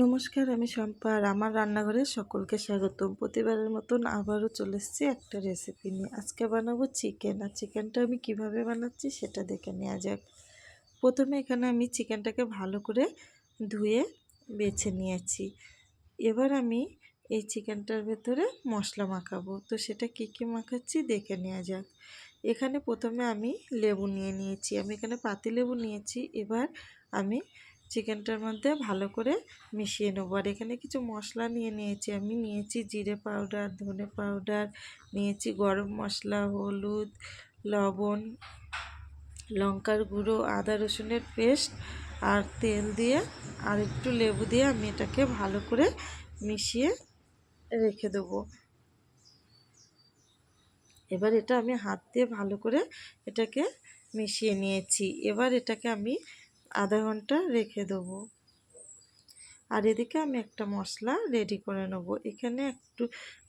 নমস্কার, আমি শম্পা আর আমার রান্নাঘরে সকলকে স্বাগতম। প্রতিবারের মতন আবারও চলে এসেছি একটা রেসিপি নিয়ে। আজকে বানাবো চিকেন আর চিকেনটা আমি কীভাবে বানাচ্ছি সেটা দেখে নেওয়া যাক। প্রথমে এখানে আমি চিকেনটাকে ভালো করে ধুয়ে বেছে নিয়েছি। এবার আমি এই চিকেনটার ভেতরে মশলা মাখাবো। তো সেটা কী কী মাখাচ্ছি দেখে নেওয়া যাক। এখানে প্রথমে আমি লেবু নিয়ে নিয়েছি। আমি এখানে পাতি লেবু নিয়েছি। এবার আমি চিকেনটার মধ্যে ভালো করে মিশিয়ে নেব। আর এখানে কিছু মশলা নিয়ে নিয়েছি। আমি নিয়েছি জিরে পাউডার, ধনে পাউডার, নিয়েছি গরম মশলা, হলুদ, লবণ, লঙ্কার গুঁড়ো, আদা রসুনের পেস্ট আর তেল দিয়ে আর একটু লেবু দিয়ে আমি এটাকে ভালো করে মিশিয়ে রেখে দেবো। এবার এটা আমি হাত দিয়ে ভালো করে এটাকে মিশিয়ে নিয়েছি। এবার এটাকে আমি আধা ঘণ্টা রেখে দেবো। আর এদিকে আমি একটা মশলা রেডি করে নেব। এখানে একটু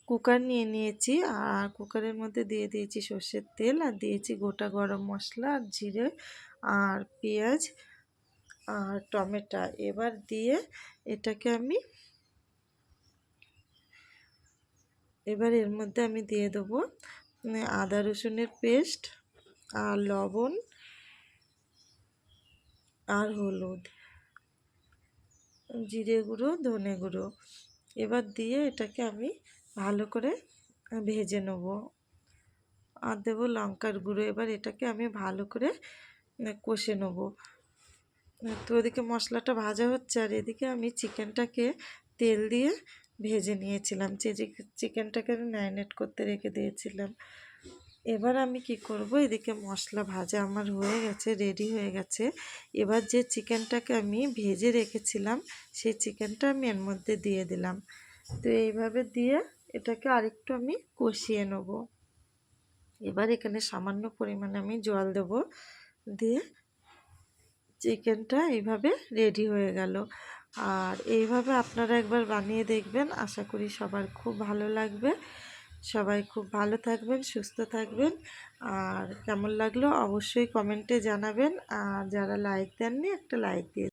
কুকার নিয়ে নিয়েছি। আর কুকারের মধ্যে দিয়ে দিয়েছি সর্ষের তেল আর দিয়েছি গোটা গরম মশলা আর জিরে আর পেঁয়াজ আর টমেটো। এবার দিয়ে এটাকে আমি এবার এর মধ্যে আমি দিয়ে দেবো আদা রসুনের পেস্ট আর লবণ আর হলুদ। জিরে গুঁড়ো, ধনে গুঁড়ো। এবার দিয়ে এটাকে আমি ভালো করে ভেজে নেব। আর দেবো লঙ্কার গুঁড়ো। এবার এটাকে আমি ভালো করে কষে নেব। তো ওদিকে মশলাটা ভাজা হচ্ছে আর এদিকে আমি চিকেনটাকে তেল দিয়ে ভেজে নিয়েছিলাম। চিকেনটাকে আমি ম্যারিনেট করতে রেখে দিয়েছিলাম। এবার আমি কি করব? এদিকে মশলা ভাজা আমার হয়ে গেছে রেডি হয়ে গেছে। এবার যে চিকেনটাকে আমি ভেজে রেখেছিলাম, সেই চিকেনটা আমি এর মধ্যে দিয়ে দিলাম। তো এইভাবে দিয়ে এটাকে আরেকটু আমি কষিয়ে নেব। এবার এখানে সামান্য পরিমাণে আমি জল দেব। দিয়ে চিকেনটা এইভাবে রেডি হয়ে গেল। আর এইভাবে আপনারা একবার বানিয়ে দেখবেন। আশা করি সবার খুব ভালো লাগবে। সবাই খুব ভালো থাকবেন, সুস্থ থাকবেন। আর কেমন লাগল অবশ্যই কমেন্টে জানাবেন। আর যারা লাইক দেননি, একটা লাইক দিয়ে